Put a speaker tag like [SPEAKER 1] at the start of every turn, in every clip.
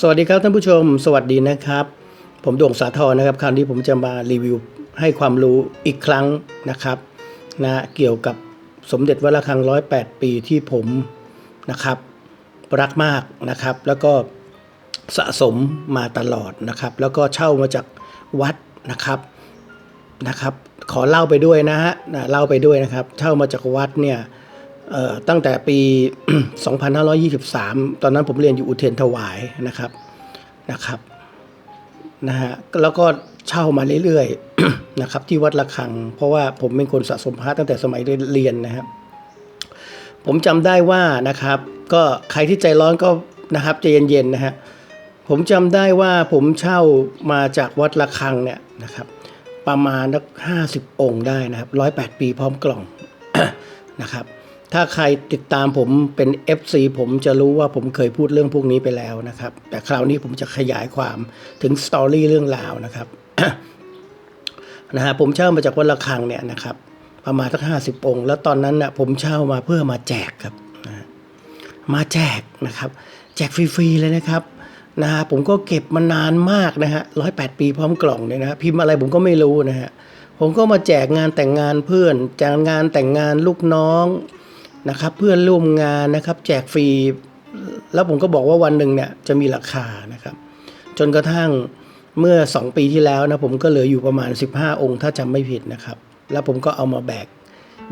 [SPEAKER 1] สวัสดีครับท่านผู้ชม สวัสดีนะครับ ผมด่งสาทรนะครับ คราวนี้ผมจะมารีวิวให้ความรู้อีกครั้งนะครับนะเกี่ยวกับสมเด็จวัดระฆังร้อยแปดปีที่ผมนะครับ รักมากนะครับ แล้วก็สะสมมาตลอดนะครับ แล้วก็เช่ามาจากวัดนะครับนะครับ ขอเล่าไปด้วยนะฮะนะเล่าไปด้วยนะครับ เช่ามาจากวัดเนี่ย ตั้งแต่ปี 2523 ตอนนั้นผมเรียนอยู่อุเทนถวายนะครับนะครับนะฮะแล้วก็เช่ามาเรื่อยๆนะครับที่วัดระฆัง เพราะว่าผมเป็นคนสะสมพระตั้งแต่สมัยเรียนนะครับผมจำได้ว่านะครับ ก็ใครที่ใจร้อนก็นะครับใจเย็นๆนะฮะผมจำได้ว่าผมเช่ามาจากวัดระฆังเนี่ยนะครับ ประมาณสักห้าสิบองค์ได้นะครับร้อยแปดปีพร้อมกล่องนะครับ ถ้าใครติดตามผมเป็น FC ผมจะรู้ว่าผมเคยพูดเรื่องพวกนี้ไปแล้วนะครับ แต่คราวนี้ผมจะขยายความถึงสตอรี่เรื่องราวนะครับนะฮะผมเช่ามาจากวัดระฆังเนี่ยนะครับประมาณสักห้าสิบองค์แล้วตอนนั้นนะผมเช่ามาเพื่อมาแจกครับนะมาแจกนะครับ แจกฟรีๆเลยนะครับนะฮะผมก็เก็บมานานมากนะฮะร้อยแปดปีพร้อมกล่องเนี่ยนะฮะพิมพ์อะไรผมก็ไม่รู้นะฮะผมก็มาแจกงานแต่งงานเพื่อนแจกงานแต่งงานลูกน้อง นะครับเพื่อนร่วมงานนะครับแจกฟรี แล้วผมก็บอกว่าวันหนึ่งเนี่ยจะมีราคานะครับ จนกระทั่งเมื่อ 2 ปีที่แล้วนะผมก็เหลืออยู่ประมาณ 15 องค์ถ้าจำไม่ผิดนะครับ แล้วผมก็เอามาแบก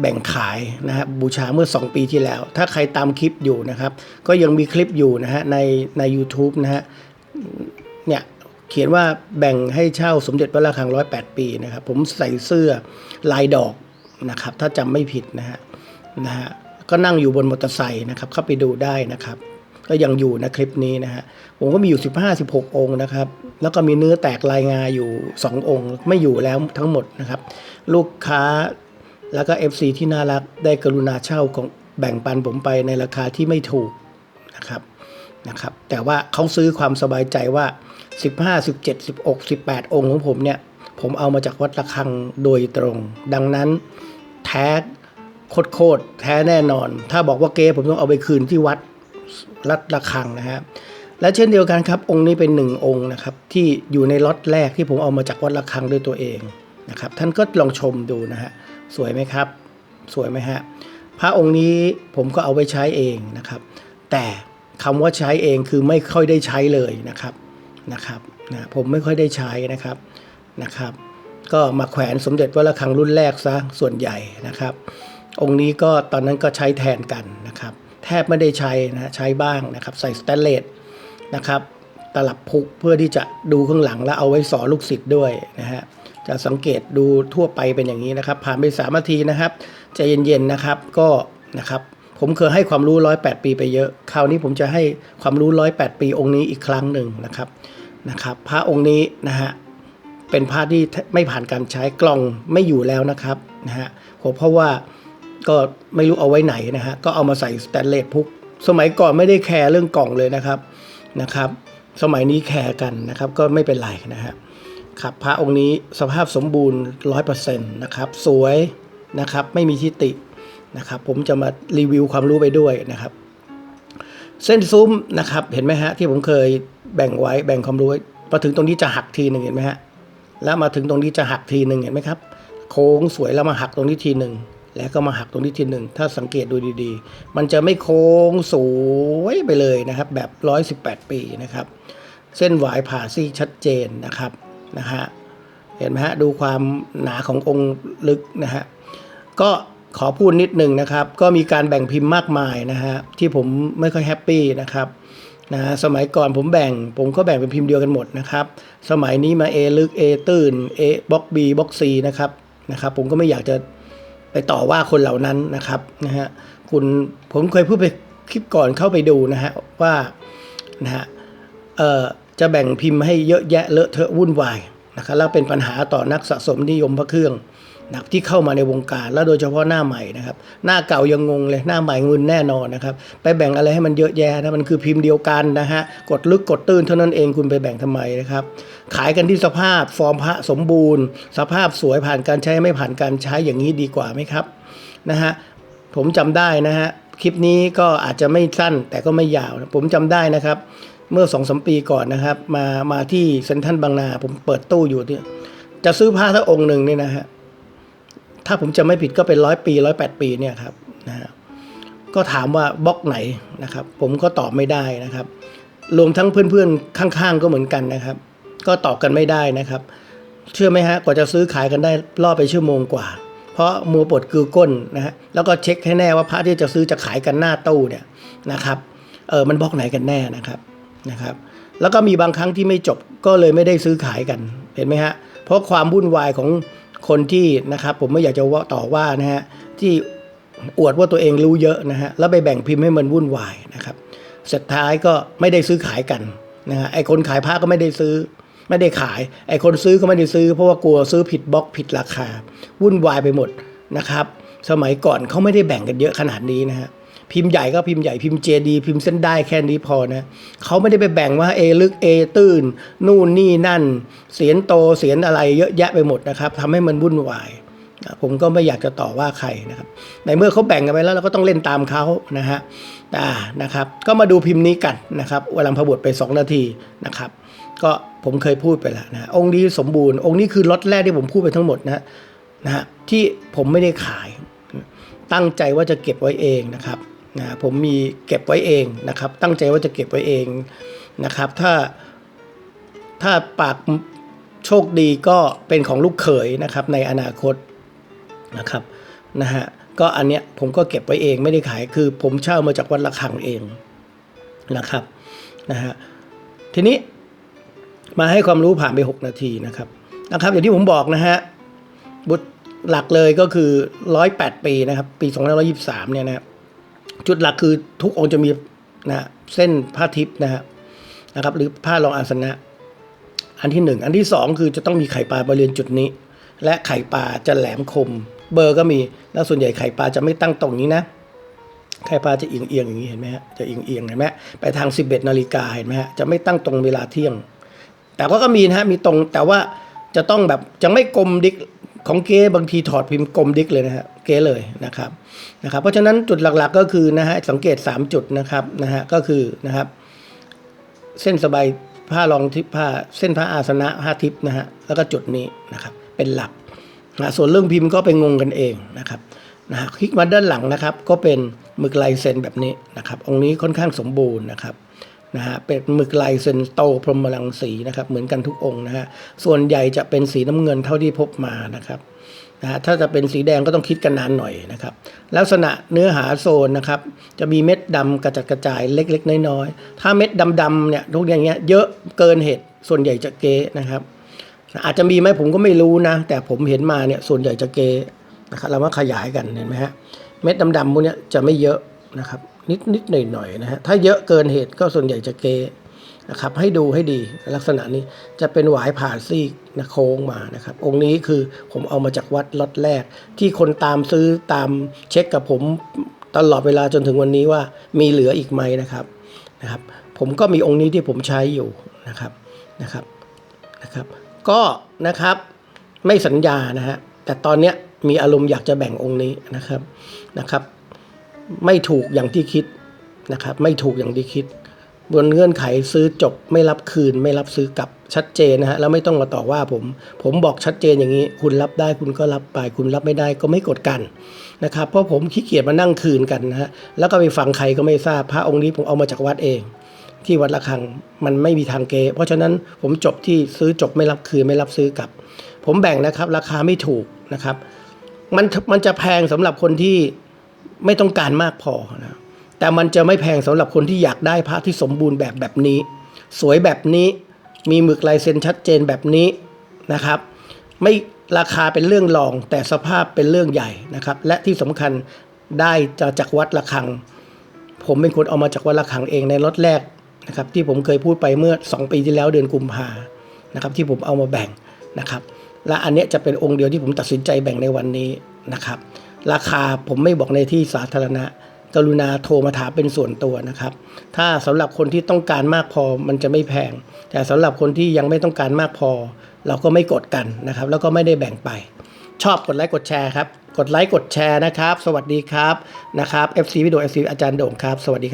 [SPEAKER 1] แบ่งขายนะครับบูชาเมื่อ 2 ปีที่แล้ว ถ้าใครตามคลิปอยู่นะครับ ก็ยังมีคลิปอยู่นะฮะในใน u t u b e นะฮะเนี่ยเขียนว่าแบ่งให้เช่าสมเด็จพระระฆังร้อยแปดปีนะครับ ผมใส่เสื้อลายดอกนะครับ ถ้าจำไม่ผิดนะฮะนะฮะ ก็นั่งอยู่บนมอเตอร์ไซค์นะครับเข้าไปดูได้นะครับ ก็ยังอยู่นะคลิปนี้นะฮะผมก็มีอยู่ 15 16 องค์นะครับ แล้วก็มีเนื้อแตกลายงาอยู่ 2 องค์ ไม่อยู่แล้วทั้งหมดนะครับ ลูกค้าแล้วก็ FC ที่น่ารักได้กรุณาเช่าของแบ่งปันผมไปในราคาที่ไม่ถูกนะครับนะครับ แต่ว่าเขาซื้อความสบายใจว่า 15 17 16 18 องค์ของผมเนี่ย ผมเอามาจากวัดระฆังโดยตรง ดังนั้นแท้ โคตรแท้แน่นอน ถ้าบอกว่าเก๊ผมต้องเอาไปคืนที่วัดรัดระฆังนะฮะและเช่นเดียวกันครับ องค์นี้เป็นหนึ่งองค์นะครับ ที่อยู่ในล็อตแรกที่ผมเอามาจากวัดระฆังด้วยตัวเองนะครับ ท่านก็ลองชมดูนะฮะสวยไหมครับ สวยไหมฮะพระองค์นี้ผมก็เอาไว้ใช้เองนะครับ แต่คำว่าใช้เองคือไม่ค่อยได้ใช้เลยนะครับนะครับนะผมไม่ค่อยได้ใช้นะครับนะครับ ก็มาแขวนสมเด็จวัดระฆังรุ่นแรกซะส่วนใหญ่นะครับ องค์นี้ก็ตอนนั้นก็ใช้แทนกันนะครับ แทบไม่ได้ใช้นะใช้บ้างนะครับ ใส่สแตนเลสนะครับ ตลับพุกเพื่อที่จะดูข้างหลังแล้วเอาไว้สอนลูกศิษย์ด้วยนะฮะจะสังเกตดูทั่วไปเป็นอย่างนี้นะครับ ผ่านไปสามนาทีนะครับใจเย็นๆนะครับก็นะครับ ผมเคยให้ความรู้ร้อยแปดปีไปเยอะ คราวนี้ผมจะให้ความรู้ร้อยแปดปีองค์นี้อีกครั้งหนึ่งนะครับนะครับ พระองค์นี้นะฮะเป็นผ้าที่ไม่ผ่านการใช้กล่องไม่อยู่แล้วนะครับนะฮะผมเพราะว่า ก็ไม่รู้เอาไว้ไหนนะฮะก็เอามาใส่สแตนเลสพุก สมัยก่อนไม่ได้แคร์เรื่องกล่องเลยนะครับนะครับ สมัยนี้แคร์กันนะครับก็ไม่เป็นไรนะฮะครับพระองค์นี้สภาพสมบูรณ์ร้อยเปอร์เซ็นต์นะครับสวยนะครับไม่มีทิฏฐินะครับผมจะมารีวิวความรู้ไปด้วยนะครับ เส้นซุ้มนะครับเห็นไหมฮะที่ผมเคยแบ่งไว้แบ่งความรู้ไว้พอถึงตรงนี้จะหักทีหนึ่งเห็นไหมฮะแล้วมาถึงตรงนี้จะหักทีหนึ่งเห็นไหมครับ โค้งสวยแล้วมาหักตรงนี้ทีหนึ่ง แล้วก็มาหักตรงนี้ทีหนึ่งถ้าสังเกตดูดีๆ มันจะไม่โค้งสวยไปเลยนะครับ แบบ 118 ปีนะครับ เส้นหวายผ่าซี่ชัดเจนนะครับนะฮะเห็นไหมฮะดูความหนาขององค์ลึกนะฮะก็ขอพูดนิดหนึ่งนะครับ ก็มีการแบ่งพิมพ์มากมายนะฮะที่ผมไม่ค่อยแฮปปี้นะครับนะฮะสมัยก่อนผมแบ่ง ผมก็แบ่งเป็นพิมพ์เดียวกันหมดนะครับ สมัยนี้มา A ลึก A ตื้น A บล็อก B บล็อก C นะครับนะครับ ผมก็ไม่อยากจะ ไปต่อว่าคนเหล่านั้นนะครับนะฮะคุณผมเคยพูดไปคลิปก่อนเข้าไปดูนะฮะว่านะฮะเอ่อจะแบ่งพิมพ์ให้เยอะแยะเลอะเทอะวุ่นวายนะครับแล้วเป็นปัญหาต่อนักสะสมนิยมพระเครื่อง นะครับที่เข้ามาในวงการ แล้วโดยเฉพาะหน้าใหม่นะครับ หน้าเก่ายังงงเลยหน้าใหม่งุนแน่นอนนะครับ ไปแบ่งอะไรให้มันเยอะแยะนะมันคือพิมพ์เดียวกันนะฮะกดลึกกดตื้นเท่านั้นเองคุณไปแบ่งทำไมนะครับขายกันที่สภาพฟอร์มพระสมบูรณ์ สภาพสวยผ่านการใช้ไม่ผ่านการใช้อย่างนี้ดีกว่าไหมครับนะฮะผมจำได้นะฮะคลิปนี้ก็อาจจะไม่สั้นแต่ก็ไม่ยาว ผมจำได้นะครับ เมื่อสองสมปีก่อนนะครับ มามาที่เซ็นทรัลบางนา ผมเปิดตู้อยู่เนี่ยจะซื้อผ้าสักองค์หนึ่งเนี่ยนะฮะ ถ้าผมจะไม่ผิดก็เป็นร้อยปีร้อยแปดปีเนี่ยครับนะฮะก็ถามว่าบล็อกไหนนะครับ ผมก็ตอบไม่ได้นะครับ รวมทั้งเพื่อนๆข้างๆก็เหมือนกันนะครับ ก็ตอบกันไม่ได้นะครับ เชื่อไหมฮะกว่าจะซื้อขายกันได้ล่อไปชั่วโมงกว่า เพราะมัวปวดคือก้นนะฮะแล้วก็เช็คให้แน่ว่าพระที่จะซื้อจะขายกันหน้าตู้เนี่ยนะครับเออมันบล็อกไหนกันแน่นะครับนะครับ แล้วก็มีบางครั้งที่ไม่จบก็เลยไม่ได้ซื้อขายกันเห็นไหมฮะเพราะความวุ่นวายของ คนที่นะครับผมไม่อยากจะว่าต่อว่านะฮะที่อวดว่าตัวเองรู้เยอะนะฮะแล้วไปแบ่งพิมพ์ให้มันวุ่นวายนะครับสุดท้ายก็ไม่ได้ซื้อขายกันนะฮะไอคนขายผ้าก็ไม่ได้ซื้อ ไม่ได้ขาย ไอคนซื้อก็ไม่ได้ซื้อ เพราะว่ากลัวซื้อผิดบล็อกผิดราคา วุ่นวายไปหมดนะครับ สมัยก่อนเขาไม่ได้แบ่งกันเยอะขนาดนี้นะฮะ พิมพ์ใหญ่ก็พิมพ์ใหญ่พิมพ์เจดีพิมพ์เส้นได้แค่นี้พอนะเขาไม่ได้ไปแบ่งว่าเอลึกเอตื้น นู่นนี่นั่น เสียนโตเสียนอะไรเยอะแยะไปหมดนะครับทำให้มันวุ่นวายผมก็ไม่อยากจะต่อว่าใครนะครับ ในเมื่อเขาแบ่งกันไปแล้วเราก็ต้องเล่นตามเขานะฮะอ่านะครับ ก็มาดูพิมพ์นี้กันนะครับวลังพบุตรไป 2 นาทีนะครับ ก็ผมเคยพูดไปแล้วนะองค์นี้สมบูรณ์องค์นี้คือล็อตแรกที่ผมพูดไปทั้งหมดนะนะฮะที่ผมไม่ได้ขาย ตั้งใจว่าจะเก็บไว้เองนะครับ นะผมมีเก็บไว้เองนะครับ ตั้งใจว่าจะเก็บไว้เองนะครับ ถ้าถ้าปากโชคดีก็เป็นของลูกเขยนะครับ ในอนาคตนะครับนะฮะก็อันเนี้ยผมก็เก็บไว้เองไม่ได้ขายคือผมเช่ามาจากวัดระฆังเองนะครับนะฮะทีนี้มาให้ความรู้ผ่านไป 6 นาทีนะครับนะครับ อย่างที่ผมบอกนะฮะบุตรหลักเลยก็คือ 108 ปีนะครับ ปี 2523 เนี่ยนะครับ จุดหลักคือทุกองค์จะมีนะเส้นผ้าทิพย์นะฮะนะครับ หรือผ้ารองอาสนะ อันที่หนึ่งอันที่สองคือจะต้องมีไข่ปลาบริเวณจุดนี้ และไข่ปลาจะแหลมคม เบอร์ก็มีแล้วส่วนใหญ่ไข่ปลาจะไม่ตั้งตรงนี้นะไข่ปลาจะเอียงเอียงอย่างนี้เห็นไหมฮะจะเอียงเอียงเห็นไหมไปทาง 11นาฬิกาเห็นไหมฮะจะไม่ตั้งตรงเวลาเที่ยง แต่ว่าก็มีนะฮะมีตรงแต่ว่าจะต้องแบบจะไม่กลมดิก ของเก๊บางทีถอดพิมพ์กลมดิกเลยนะฮะเก๊เลยนะครับนะครับ เพราะฉะนั้นจุดหลักๆก็คือนะฮะสังเกต 3 จุดนะครับนะฮะก็คือนะครับ เส้นสบายผ้ารองทิพผ้าเส้นผ้าอาสนะผ้าทิพนะฮะแล้วก็จุดนี้นะครับเป็นหลักนะส่วนเรื่องพิมพ์ก็ไปงงกันเองนะครับนะฮะคลิกมาด้านหลังนะครับ ก็เป็นหมึกลายเซ็นแบบนี้นะครับองค์นี้ค่อนข้างสมบูรณ์นะครับ นะฮะเป็นหมึกลายเซนโตพรหมลังสีนะครับเหมือนกันทุกองค์นะฮะส่วนใหญ่จะเป็นสีน้ำเงินเท่าที่พบมานะครับนะฮะถ้าจะเป็นสีแดงก็ต้องคิดกันนานหน่อยนะครับลักษณะเนื้อหาโซนนะครับจะมีเม็ดดำกระจัดกระจายเล็ก ๆ น้อยๆถ้าเม็ดดำๆเนี่ยทุกอย่างเงี้ยเยอะเกินเหตุส่วนใหญ่จะเกนะครับอาจจะมีไหมผมก็ไม่รู้นะ แต่ผมเห็นมาเนี่ยส่วนใหญ่จะเกนะครับเรามาขยายกันเห็นไหมฮะเม็ดดำๆพวกเนี้ยจะไม่เยอะนะครับ นิดนิดหน่อยหน่อยๆนะฮะถ้าเยอะเกินเหตุก็ส่วนใหญ่จะเกนะครับให้ดูให้ดีลักษณะนี้จะเป็นหวายผ่าซีกนะโค้งมานะครับ องค์นี้คือผมเอามาจากวัดล็อตแรก ที่คนตามซื้อตามเช็คกับผมตลอดเวลาจนถึงวันนี้ว่ามีเหลืออีกไหมนะครับนะครับ ผมก็มีองค์นี้ที่ผมใช้อยู่นะครับนะครับนะครับ ก็นะครับไม่สัญญานะฮะแต่ตอนเนี้ยมีอารมณ์อยากจะแบ่งองค์นี้นะครับนะครับ ไม่ถูกอย่างที่คิดนะครับ ไม่ถูกอย่างที่คิด บนเงื่อนไขซื้อจบไม่รับคืน ไม่รับซื้อกลับชัดเจนนะฮะแล้วไม่ต้องมาต่อว่าผม ผมบอกชัดเจนอย่างนี้ คุณรับได้คุณก็รับไป คุณรับไม่ได้ก็ไม่กดกันนะครับ เพราะผมขี้เกียจมานั่งคืนกันนะฮะแล้วก็ไปฟังใครก็ไม่ทราบพระองค์นี้ผมเอามาจากวัดเอง ที่วัดระฆังมันไม่มีทางเก เพราะฉะนั้นผมจบที่ซื้อจบไม่รับคืนไม่รับซื้อกลับ ผมแบ่งนะครับ ราคาไม่ถูกนะครับ มันมันจะแพงสำหรับคนที่ ไม่ต้องการมากพอนะแต่มันจะไม่แพงสำหรับคนที่อยากได้พระที่สมบูรณ์แบบแบบนี้ สวยแบบนี้มีหมึกลายเซ็นชัดเจนแบบนี้นะครับ ไม่ราคาเป็นเรื่องรองแต่สภาพเป็นเรื่องใหญ่นะครับ และที่สำคัญได้จะจากวัดระฆัง ผมเป็นคนเอามาจากวัดระฆังเองในรถแรกนะครับ ที่ผมเคยพูดไปเมื่อ 2 ปีที่แล้วเดือนกุมภานะครับ ที่ผมเอามาแบ่งนะครับ และอันนี้จะเป็นองค์เดียวที่ผมตัดสินใจแบ่งในวันนี้นะครับ ราคาผมไม่บอกในที่สาธารณะ กรุณาโทรมาถามเป็นส่วนตัวนะครับ ถ้าสำหรับคนที่ต้องการมากพอมันจะไม่แพง แต่สำหรับคนที่ยังไม่ต้องการมากพอ เราก็ไม่กดกันนะครับ แล้วก็ไม่ได้แบ่งไป ชอบกดไลค์กดแชร์ครับ กดไลค์กดแชร์นะครับ สวัสดีครับนะครับ FC วิดีโอ FC อาจารย์โด่งครับ สวัสดีครับ